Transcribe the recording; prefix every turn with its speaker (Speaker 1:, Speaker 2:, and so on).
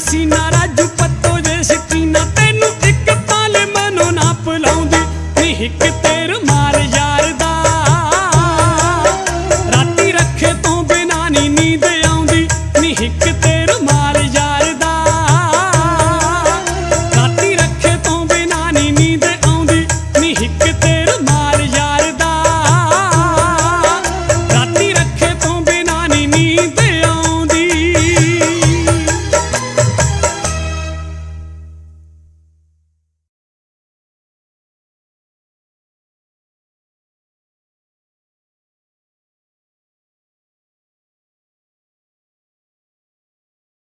Speaker 1: ਸੀਨਾ ਰਾਜੂ ਪੱਤੋ ਦੇ ਸ਼ਕੀਨਾ। ਤੈਨੂੰ ਇੱਕ ਤਾਲ ਮਨੋਂ ਨਾ ਪਲਾਉਂਦੀ ਤੇਰ ਮਾਰ ਜਾ